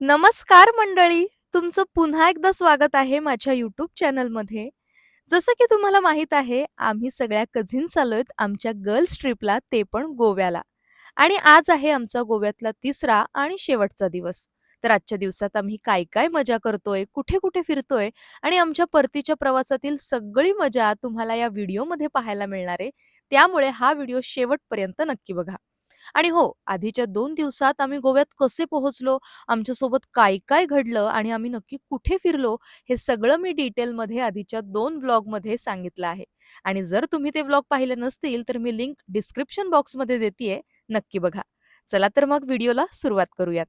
नमस्कार मंडळी. तुमचं पुन्हा एकदा स्वागत आहे माझ्या यूट्यूब चॅनलमध्ये. जसं की तुम्हाला माहीत आहे, आम्ही सगळ्या कझिन्स आलोयत आमच्या गर्ल्स ट्रिपला, ते पण गोव्याला. आणि आज आहे आमचा गोव्यातला तिसरा आणि शेवटचा दिवस. तर आजच्या दिवसात आम्ही काय-काय मजा करतोय, कुठे-कुठे फिरतोय आणि आमच्या परतीच्या प्रवासातील सगळी मजा तुम्हाला या व्हिडिओमध्ये पाहायला मिळणार आहे. त्यामुळे हा व्हिडिओ शेवटपर्यंत नक्की बघा. आणि हो, आधीच्या दोन दिवसात आम्ही गोव्यात कसे पोहोचलो, आमच्यासोबत काय-काय घडलं आणि आम्ही नक्की कुठे फिरलो, हे सगळं मी डिटेलमध्ये आधीच्या दोन ब्लॉगमध्ये सांगितलं आहे. आणि जर तुम्ही ते ब्लॉग पाहिले नसतील, तर मी लिंक डिस्क्रिप्शन बॉक्समध्ये देते नक्की बघा. चला तर मग व्हिडिओला सुरुवात करूयात.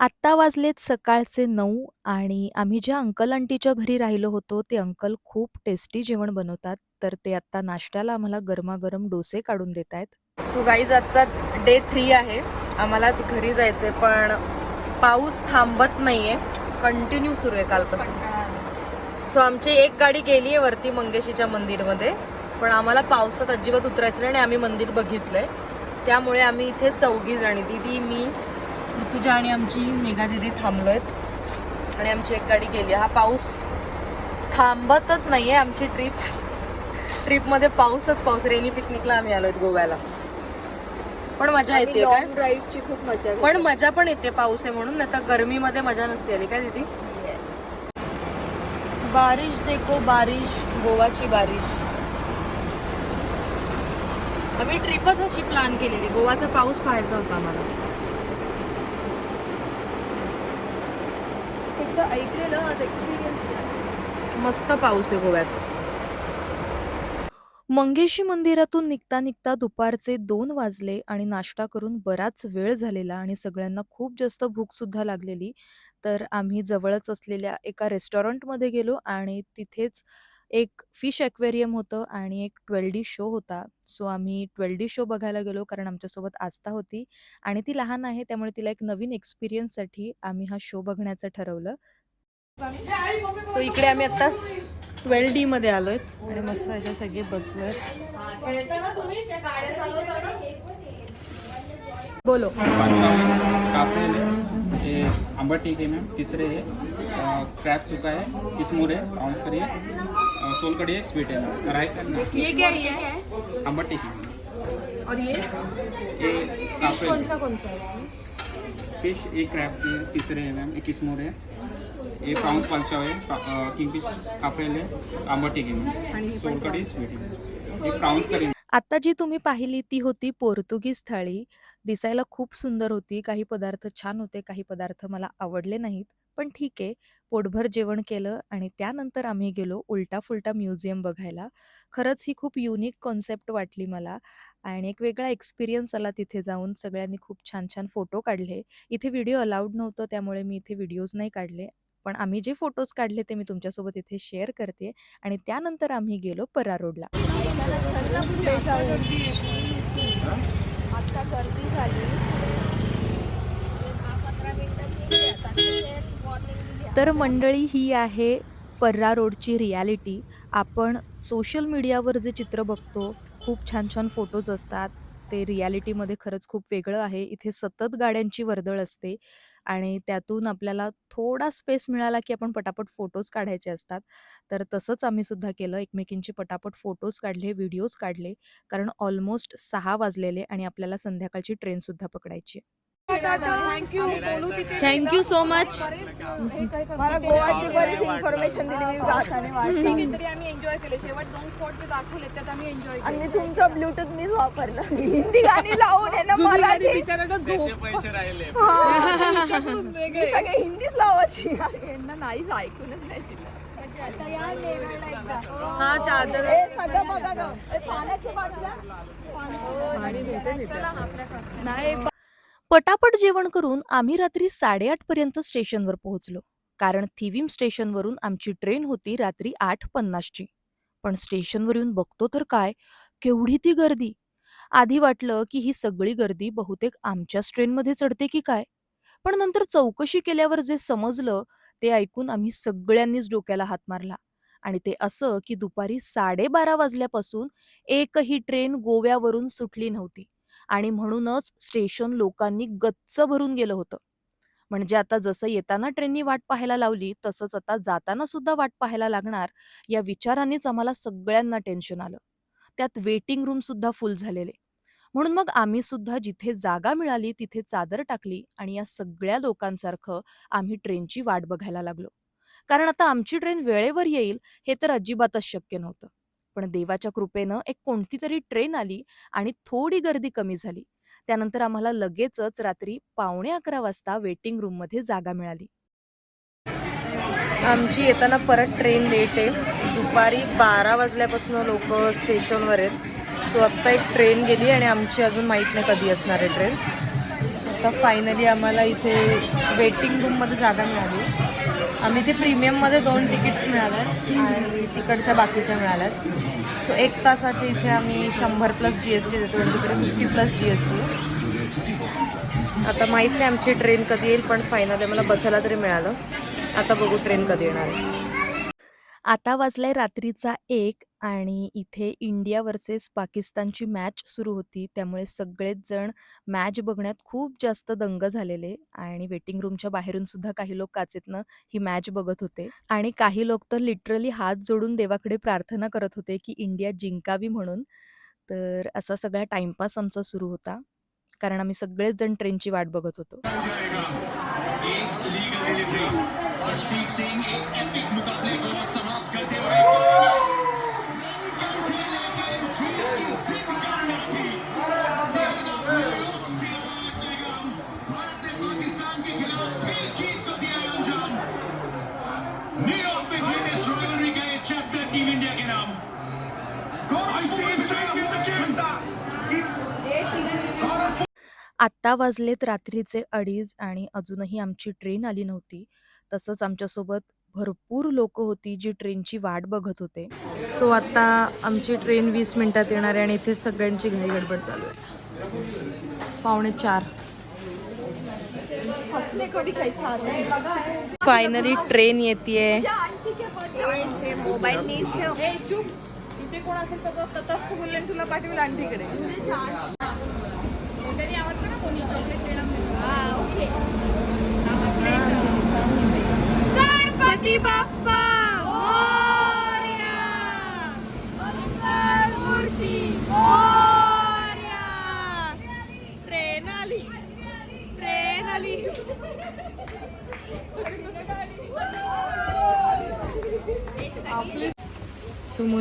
आत्ता वाजलेत सकाळचे नऊ आणि आम्ही ज्या अंकल आंटीच्या घरी राहिलो होतो, ते अंकल खूप टेस्टी जेवण बनवतात. तर ते आत्ता नाश्त्याला आम्हाला गरमागरम डोसे काढून देतायत. आहेत सुगाई आजचा डे थ्री आहे. आम्हालाच घरी जायचंय पण पाऊस थांबत नाहीये. कंटिन्यू सुरू आहे कालपासून. सो आमची एक गाडी गेली आहे वरती मंगेशीच्या मंदिरमध्ये. पण आम्हाला पावसात अजिबात उतरायचं नाही आणि आम्ही मंदिर बघितलंय. त्यामुळे आम्ही इथे चौघी जणी दीदी, मी, ऋतुजा आणि आमची मेघा थांबलो आहेत आणि आमची एक गाडी गेली. हा पाऊस थांबतच नाही आहे आमची ट्रिप ट्रिपमध्ये पाऊसच पाऊस. रेनी पिकनिकला आम्ही आहेत गोव्याला. पण मजा येते काय? ड्राईव्हची खूप मजा पण मजा पण येते पाऊस आहे म्हणून नाही तर गरमीमध्ये मजा नसते आली काय दीदी? बारिश देखो बारिश गोवाची बारिश. आम्ही ट्रिपच अशी प्लॅन केलेली गोवाचा पाऊस पाहायचा होता आम्हाला. फक्त ऐकलेलं आज एक्सपिरियन्स मस्त पाऊस आहे गोव्याचा. मंगेशी मंदिरातून निघता निघता दुपारचे दोन वाजले आणि नाश्ता करून बराच वेळ झालेला आणि सगळ्यांना खूप जास्त भूकसुद्धा लागलेली तर आम्ही जवळच असलेल्या एका रेस्टॉरंटमध्ये गेलो आणि तिथेच एक फिश ॲक्वेरियम होतं आणि एक 12D शो होता. सो आम्ही 12D शो बघायला गेलो कारण आमच्यासोबत आस्था होती आणि ती लहान आहे त्यामुळे तिला एक नवीन एक्सपिरियन्ससाठी आम्ही हा शो बघण्याचं ठरवलं. सो इकडे आम्ही आत्ताच आता 12D मध्ये आलोय आणि मस्त अशा सगळे बसलोय. बोलो. है ये अंबर टीक है मैम तीसरे है क्रैप सूखा है किसमूर है प्रॉन्स करी है सोल कड़ी है स्वीट है मैम राइस है ये क्या ये है? अंबर टीक और ये? ये कौन सा कौन सा है फिश एक क्रैप्स है तीसरे है मैम ये किसमूर है. पलचाव है किंग फिश काफ्रेल है अंबर टीक है मैम सोल कड़ी स्वीट है ये प्रॉन्स करी आता जी तुम्ही पाहिली ती होती पोर्तुगीज थाळी. दिसायला खूप सुंदर होती. काही पदार्थ छान होते, काही पदार्थ मला आवडले नाहीत. पण ठीक आहे, पोटभर जेवण केलं आणि त्यानंतर आम्ही गेलो उलटा-फुलटा म्युझियम बघायला. खरंच ही खूप युनिक कॉन्सेप्ट वाटली मला आणि एक वेगळा एक्सपिरियन्स आला तिथे जाऊन. सगळ्यांनी खूप छान-छान फोटो काढले. इथे व्हिडिओ अलाउड नव्हतं त्यामुळे मी इथे व्हिडिओज नाही काढले. पण आम्ही जे फोटोज काढले ते मी तुमच्यासोबत इथे शेअर करते आणि त्यानंतर आम्ही गेलो परा रोडला. आता गर्दी झाली तर मंडळी ही आहे पर्रा रोडची रियालिटी. आपण सोशल मीडियावर जे चित्र बघतो, खूप छान-छान फोटोज असतात. ते रियालिटीमध्ये खरंच खूप वेगळं आहे. इथे सतत गाड्यांची वर्दळ असते आणि त्यातून आपल्याला थोडा स्पेस मिळाला, की आपण पटापट फोटोज काढायचे असतात. तर तसंच आम्ही सुद्धा केलं. एकमेकींचे पटापट फोटोज काढले, व्हिडिओज काढले. कारण ऑलमोस्ट सहा वाजलेले आणि आपल्याला संध्याकाळची ट्रेनसुद्धा पकडायची थँक्यू बोलू तिथे. Thank so much. मला गोवाची बरीच इन्फॉर्मेशन दिली मी वाचाने वाटली ठीक आहे तरी आम्ही एन्जॉय केले. शेवट दोन स्पॉट जे दाखवले त्यात आम्ही एन्जॉय आणि तुमचं ब्लूटूथ मीच वापरलं. हिंदी गाणी लावून आहे ना मराठी? हा. मी सगळे हिंदीच लावायची. यांना नाहीच ऐकूनच नाही हा चार्जर. ए, सगळं बघा ना. ए, पाण्याची बाटल्या आपल्याकडं. नाही पटापट जेवण करून आम्ही रात्री साडेआठ पर्यंत स्टेशनवर पोहोचलो. कारण थिविम स्टेशनवरून आमची ट्रेन होती रात्री आठ पन्नासची. पण स्टेशनवर येऊन बघतो तर काय? केवढी ती गर्दी? आधी वाटलं की ही सगळी गर्दी बहुतेक आमच्याच ट्रेनमध्ये चढते की काय? पण नंतर चौकशी केल्यावर जे समजलं ते ऐकून आम्ही सगळ्यांनीच डोक्याला हात मारला. आणि ते असं की दुपारी साडेबारा वाजल्यापासून एकही ट्रेन गोव्यावरून सुटली नव्हती. आणि म्हणूनच स्टेशन लोकांनी गच्च भरून गेलं होतं म्हणजे आता जसं येताना ट्रेननी वाट पाहायला लावली, तसंच आता जाताना सुद्धा वाट पाहायला लागणार, या विचारानेच आम्हाला सगळ्यांना टेन्शन आलं. त्यात वेटिंग रूम सुद्धा फुल झालेले. म्हणून मग आम्ही सुद्धा जिथे जागा मिळाली तिथे चादर टाकली आणि या सगळ्या लोकांसारखं आम्ही ट्रेनची वाट बघायला लागलो. कारण आता आमची ट्रेन वेळेवर येईल हे तर अजिबातच शक्य नव्हतं. पण देवाच्या कृपेनं एक कोणती तरी ट्रेन आली आणि थोडी गर्दी कमी झाली. त्यानंतर आम्हाला लगेचच रात्री पावणे 11 वाजता वेटिंग रूममध्ये जागा मिळाली. आमची येताना परत ट्रेन लेट आहे. दुपारी 12 वाजल्यापासून लोक स्टेशनवर आहेत. सो आत्ता एक ट्रेन गेली आणि आमची अजून माहीत नाही कधी असणार आहे ट्रेन. सो आता फायनली आम्हाला इथे वेटिंग रूममध्ये जागा मिळाली. आम्ही ते प्रीमियममध्ये दोन तिकीट्स मिळाल्यात आणि तिकडच्या बाकीच्या मिळाल्यात. सो एक तासाचे इथे आम्ही शंभर प्लस जी-एस-टी देतो तिकडे 50 प्लस जी-एस-टी आता माहीत नाही आमची ट्रेन कधी येईल, पण फायनली आम्हाला बसायला तरी मिळालं. आता बघू ट्रेन कधी येणार आहे. आता वाजलाय रात्रीचा एक आणि इथे इंडिया व्हर्सेस पाकिस्तानची मॅच सुरू होती. त्यामुळे सगळेच जण मॅच बघण्यात खूप जास्त दंग झालेले आणि वेटिंग रूमच्या बाहेरून सुद्धा काही लोक काचेतनं ही मॅच बघत होते आणि काही लोक तर लिटरली हात जोडून देवाकडे प्रार्थना करत होते, की इंडिया जिंकावी म्हणून. तर असा सगळा टाईमपास आमचा सुरू होता. कारण आम्ही सगळेच जण ट्रेनची वाट बघत होतो. एक लीगल एक एपिक मुकाबले आत्ता वाजलेत रात्रीचे 2:30 आणि अजूनही आमची ट्रेन आली नव्हती. तसंच आमच्यासोबत भरपूर लोकं होती जी ट्रेनची वाट बघत होते. सो आता आमची ट्रेन 20 मिनिटात येणार आहे आणि इथे सगळ्यांची घाई-गडबड चालू आहे. पावणे 4 हंसने को भी कैसा आता है फायनली ट्रेन येतीये. मोबाईल इथे कोण असेल तर तथास्तु बोलले आणि तुला पाठवेल आंटीकडे आवाज करा कोणी चॉकलेट देणार गणपती बाप्पा मोरया मंगलमूर्ती मोरया ट्रेन आली ट्रेन आली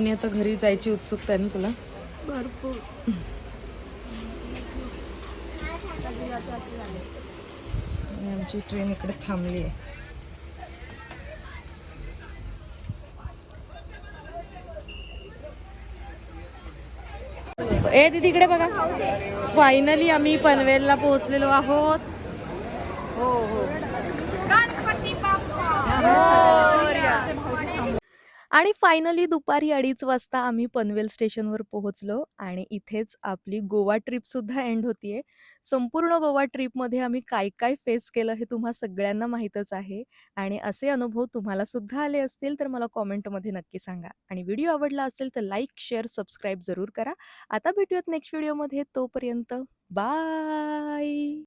सुमुनी आता घरी जायची उत्सुकता आहे ना तुला? भरपूर. आणि आमची ट्रेन इकडे थांबली आहे. ए दीदी इकडे बघा. फायनली आम्ही पनवेलला पोहोचलेलो आहोत. हो हो. गणपती बाप्पा. आणि फायनली दुपारी अडीच वाजता आम्ही पनवेल स्टेशनवर पोहोचलो आणि इथेच आपली गोवा ट्रिप सुद्धा एंड होतीये. संपूर्ण गोवा ट्रिपमध्ये आम्ही काय काय फेस केलं हे तुम्हा सगळ्यांना माहीतच आहे आणि असे अनुभव तुम्हाला सुद्धा आले असतील तर मला कॉमेंटमध्ये नक्की सांगा आणि व्हिडिओ आवडला असेल तर लाईक, शेअर, सबस्क्राईब जरूर करा. आता भेटूयात नेक्स्ट व्हिडिओमध्ये. तोपर्यंत बाय.